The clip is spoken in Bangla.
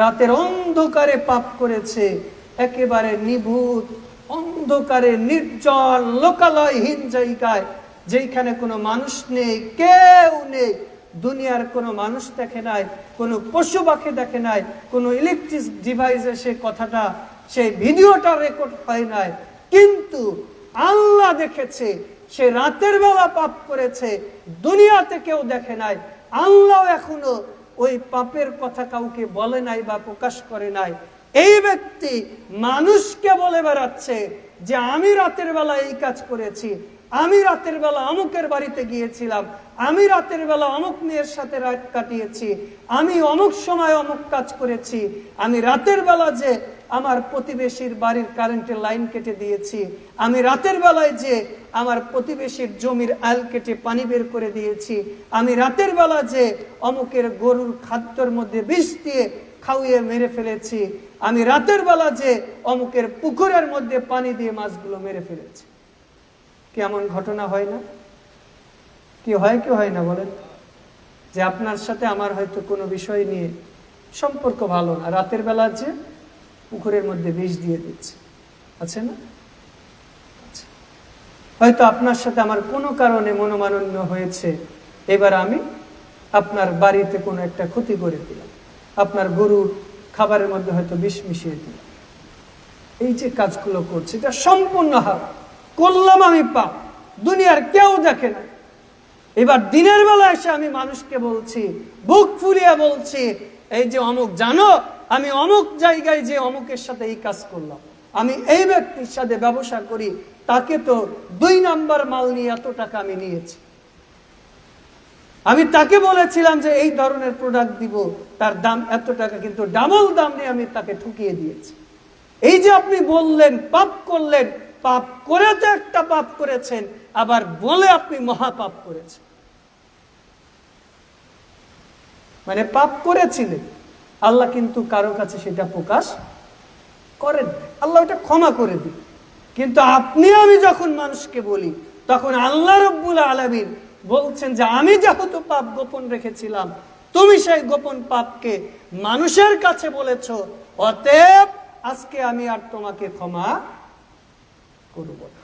রাতের অন্ধকারে পাপ করেছে, একেবারে নিভূত, অন্ধকারে নির্জল লোকালয়হীন জায়গায় যেখানে কোনো মানুষ নেই, কেউ নেই, দুনিয়ার কোনো মানুষ দেখে নাই, কোনো পশু পাখি দেখে নাই, কোনো ইলেকট্রিক ডিভাইসে সে কথাটা সেই ভিডিওটা রেকর্ড হয় নাই। কিন্তু আল্লাহ দেখেছে, সে রাতের বেলা পাপ করেছে, দুনিয়াতে কেউ দেখে নাই। আল্লাহ এখনও ওই পাপের কথা কাউকে বলে নাই বা প্রকাশ করে নাই। এই ব্যক্তি মানুষকে বলে বেড়াচ্ছে যে, আমি রাতের বেলা এই কাজ করেছি। আমি রাতের বেলা অমুকের বাড়িতে গিয়েছিলাম। আমি রাতের বেলা অমুক মেয়ের সাথে রাত কাটিয়েছি। আমি অমুক সময় অমুক কাজ করেছি। আমি রাতের বেলা যে আমার প্রতিবেশীর বাড়ির কারেন্টের লাইন কেটে দিয়েছি। আমি রাতের বেলায় যে আমার প্রতিবেশীর জমির আল কেটে পানি বের করে দিয়েছি, আমি রাতের বেলা যে অমুকের গরুর খাদ্যর মধ্যে বিষ দিয়ে খাওয়িয়ে মেরে ফেলেছি, আমি রাতের বেলা যে অমুকের পুকুরের মধ্যে পানি দিয়ে মাছগুলো মেরে ফেলেছি। কেমন ঘটনা হয় না? কি হয় কি হয় না বলেন? যে আপনার সাথে আমার হয়তো কোনো বিষয় নিয়ে সম্পর্ক ভালো না। রাতের বেলা যে পুকুরের মধ্যে বিষ দিয়ে দিচ্ছে। আছে না। হয়তো আপনার সাথে আমার কোনো কারণে মনোমানন্য হয়েছে। এবার আমি আপনার বাড়িতে কোনো একটা ক্ষতি করে দিলাম। আপনার গরুর খাবারের মধ্যে হয়তো বিষ মিশিয়ে দিলাম। এই যে কাজগুলো করছে, এটা সম্পূর্ণ হার করলাম আমি পাপ। দুনিয়ার কেউ দেখে না। এবার দিনের বেলা এসে আমি মানুষকে বলছি, বুক ফুলিয়ে বলছি, এই যে অমুক, জানো? আমি অমুক জায়গায় যে অমুকের সাথে এই কাজ করলাম। আমি এই ব্যক্তির সাথে ব্যবসা করি, তাকে তো দুই নাম্বার মাল নিয়ে এত টাকা আমি নিয়েছি। আমি তাকে বলেছিলাম যে, এই ধরনের প্রোডাক্ট দিব, তার দাম এত টাকা, কিন্তু ডাবল দাম নিয়ে আমি তাকে ঠুকিয়ে দিয়েছি। এই যে আপনি বললেন, পাপ করলেন, পাপ করে তো একটা পাপ করেছেন, আবার বলে আপনি মহাপাপ করেছেন। মানে পাপ করেছিলেন আল্লাহ কিন্তু কারও কাছে সেটা প্রকাশ করেন আল্লাহ ওটা ক্ষমা করে দিন। কিন্তু আপনি, আমি যখন মানুষকে বলি, তখন আল্লাহ রব্বুল আলমিন বলছেন যে, আমি যেহেতু পাপ গোপন রেখেছিলাম, তুমি সেই গোপন পাপকে মানুষের কাছে বলেছ, অতএব আজকে আমি আর তোমাকে ক্ষমা করব না।